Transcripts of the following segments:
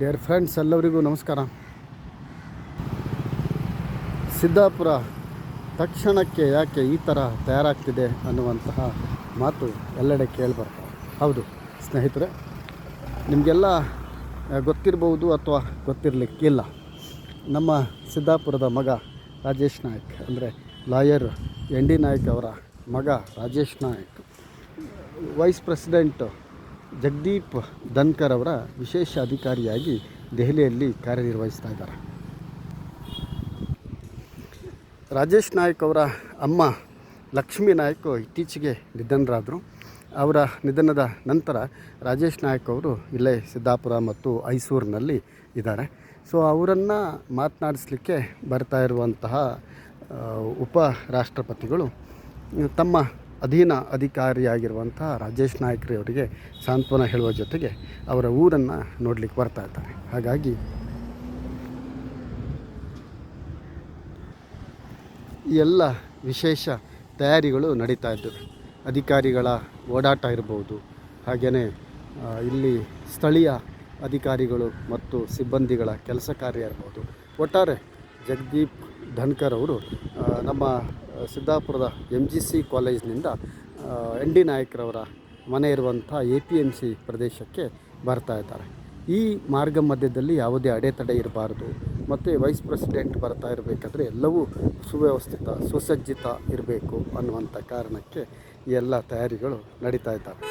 Dear friends ಎಲ್ಲರಿಗೂ ನಮಸ್ಕಾರ. ಸಿದ್ದಾಪುರ ತಕ್ಷಣಕ್ಕೆ ಯಾಕೆ ಈ ಥರ ತಯಾರಾಗ್ತಿದೆ ಅನ್ನುವಂತಹ ಮಾತು ಎಲ್ಲೆಡೆ ಕೇಳಿಬರ್ತವೆ ಹೌದು, ಸ್ನೇಹಿತರೆ, ನಿಮಗೆಲ್ಲ ಗೊತ್ತಿರ್ಬೋದು ಅಥವಾ ಗೊತ್ತಿರಲಿಕ್ಕಿಲ್ಲ. ನಮ್ಮ ಸಿದ್ದಾಪುರದ ಮಗ ರಾಜೇಶ್ ನಾಯಕ್ ಅಂದರೆ ಲಾಯರ್ ಎನ್ ಡಿ ನಾಯಕ್ ಅವರ ಮಗ ರಾಜೇಶ್ ನಾಯಕ್. ವೈಸ್ ಪ್ರೆಸಿಡೆಂಟ್ ಜಗದೀಪ್ ಧನ್ಕರ್ ಅವರ ವಿಶೇಷ ಅಧಿಕಾರಿಯಾಗಿ ದೆಹಲಿಯಲ್ಲಿ ಕಾರ್ಯನಿರ್ವಹಿಸ್ತಾ ಇದ್ದಾರೆ. ರಾಜೇಶ್ ನಾಯಕ್ ಅವರ ಅಮ್ಮ ಲಕ್ಷ್ಮೀ ನಾಯ್ಕ್ ಇತ್ತೀಚೆಗೆ ನಿಧನರಾದರು. ಅವರ ನಿಧನದ ನಂತರ ರಾಜೇಶ್ ನಾಯ್ಕ್ ಅವರು ಇಲ್ಲೇ ಸಿದ್ದಾಪುರ ಮತ್ತು ಐಸೂರಿನಲ್ಲಿ ಇದ್ದಾರೆ. ಸೊ, ಅವರನ್ನು ಮಾತನಾಡಿಸ್ಲಿಕ್ಕೆ ಬರ್ತಾ ಇರುವಂತಹ ಉಪ ರಾಷ್ಟ್ರಪತಿಗಳು ತಮ್ಮ ಅಧೀನ ಅಧಿಕಾರಿಯಾಗಿರುವಂಥ ರಾಜೇಶ್ ನಾಯ್ಕ್ರಿ ಅವರಿಗೆ ಸಾಂತ್ವನ ಹೇಳುವ ಜೊತೆಗೆ ಅವರ ಊರನ್ನು ನೋಡಲಿಕ್ಕೆ ಬರ್ತಾ ಇದ್ದಾರೆ. ಹಾಗಾಗಿ ಎಲ್ಲ ವಿಶೇಷ ತಯಾರಿಗಳು ನಡೀತಾ ಇದ್ದವು. ಅಧಿಕಾರಿಗಳ ಓಡಾಟ ಇರ್ಬೋದು ಹಾಗೆಯೇ ಇಲ್ಲಿ ಸ್ಥಳೀಯ ಅಧಿಕಾರಿಗಳು ಮತ್ತು ಸಿಬ್ಬಂದಿಗಳ ಕೆಲಸ ಕಾರ್ಯ ಇರ್ಬೋದು ಒಟ್ಟಾರೆ ಜಗದೀಪ್ ಧನ್ಕರ್ ಅವರು ನಮ್ಮ ಸಿದ್ದಾಪುರದ ಎಂ ಜಿ ಸಿ ಕಾಲೇಜ್ನಿಂದ ಎನ್ ಡಿ ನಾಯಕರವರ ಮನೆ ಇರುವಂಥ ಎ ಪಿ ಎಂ ಸಿ ಪ್ರದೇಶಕ್ಕೆ ಬರ್ತಾ ಇದ್ದಾರೆ. ಈ ಮಾರ್ಗ ಮಧ್ಯದಲ್ಲಿ ಯಾವುದೇ ಅಡೆತಡೆ ಇರಬಾರ್ದು, ಮತ್ತು ವೈಸ್ ಪ್ರೆಸಿಡೆಂಟ್ ಬರ್ತಾ ಇರಬೇಕಾದ್ರೆ ಎಲ್ಲವೂ ಸುವ್ಯವಸ್ಥಿತ, ಸುಸಜ್ಜಿತ ಇರಬೇಕು ಅನ್ನುವಂಥ ಕಾರಣಕ್ಕೆ ಎಲ್ಲ ತಯಾರಿಗಳು ನಡೀತಾ ಇದ್ದಾವೆ.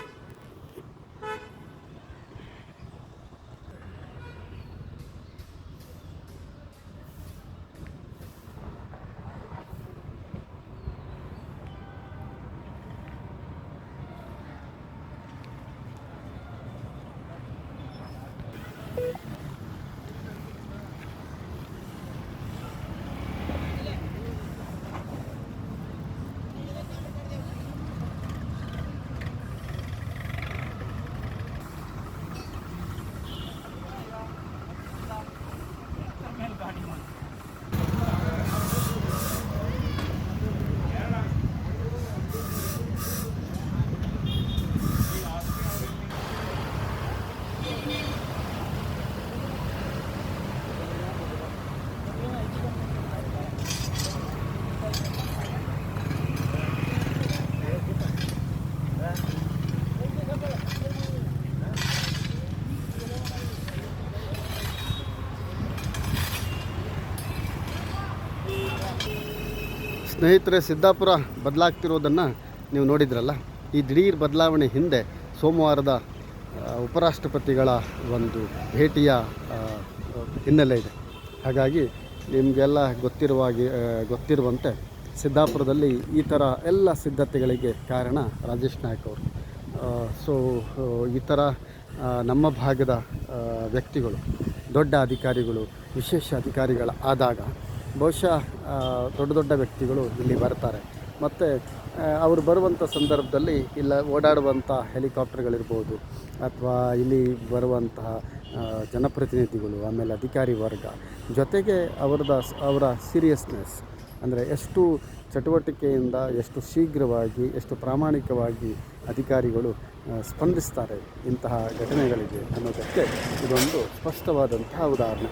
ಸ್ನೇಹಿತರೆ, ಸಿದ್ದಾಪುರ ಬದಲಾಗ್ತಿರೋದನ್ನು ನೀವು ನೋಡಿದ್ರಲ್ಲ? ಈ ದಿಢೀರ್ ಬದಲಾವಣೆ ಹಿಂದೆ ಸೋಮವಾರದ ಉಪರಾಷ್ಟ್ರಪತಿಗಳ ಒಂದು ಭೇಟಿಯ ಹಿನ್ನೆಲೆ ಇದೆ. ಹಾಗಾಗಿ ನಿಮಗೆಲ್ಲ ಗೊತ್ತಿರುವ ಹಾಗೆ ಗೊತ್ತಿರುವಂತೆ ಸಿದ್ದಾಪುರದಲ್ಲಿ ಈ ಥರ ಎಲ್ಲ ಸಿದ್ಧತೆಗಳಿಗೆ ಕಾರಣ ರಾಜೇಶ್ ನಾಯಕ್ ಅವರು. ಸೊ ಈ ಥರ ನಮ್ಮ ಭಾಗದ ವ್ಯಕ್ತಿಗಳು, ದೊಡ್ಡ ಅಧಿಕಾರಿಗಳು, ವಿಶೇಷ ಅಧಿಕಾರಿಗಳ ಆದಾಗ ಬಹುಶಃ ದೊಡ್ಡ ದೊಡ್ಡ ವ್ಯಕ್ತಿಗಳು ಇಲ್ಲಿ ಬರ್ತಾರೆ. ಮತ್ತು ಅವರು ಬರುವಂಥ ಸಂದರ್ಭದಲ್ಲಿ ಇಲ್ಲ ಓಡಾಡುವಂಥ ಹೆಲಿಕಾಪ್ಟರ್ಗಳಿರ್ಬೋದು ಅಥವಾ ಇಲ್ಲಿ ಬರುವಂತಹ ಜನಪ್ರತಿನಿಧಿಗಳು, ಆಮೇಲೆ ಅಧಿಕಾರಿ ವರ್ಗ. ಜೊತೆಗೆ ಅವರದ, ಅವರ ಸೀರಿಯಸ್ನೆಸ್ ಅಂದರೆ ಎಷ್ಟು ಚಟುವಟಿಕೆಯಿಂದ ಎಷ್ಟು ಶೀಘ್ರವಾಗಿ, ಎಷ್ಟು ಪ್ರಾಮಾಣಿಕವಾಗಿ ಅಧಿಕಾರಿಗಳು ಸ್ಪಂದಿಸ್ತಾರೆ ಇಂತಹ ಘಟನೆಗಳಿಗೆ ಅನ್ನೋದಕ್ಕೆ ಇದೊಂದು ಸ್ಪಷ್ಟವಾದಂತಹ ಉದಾಹರಣೆ.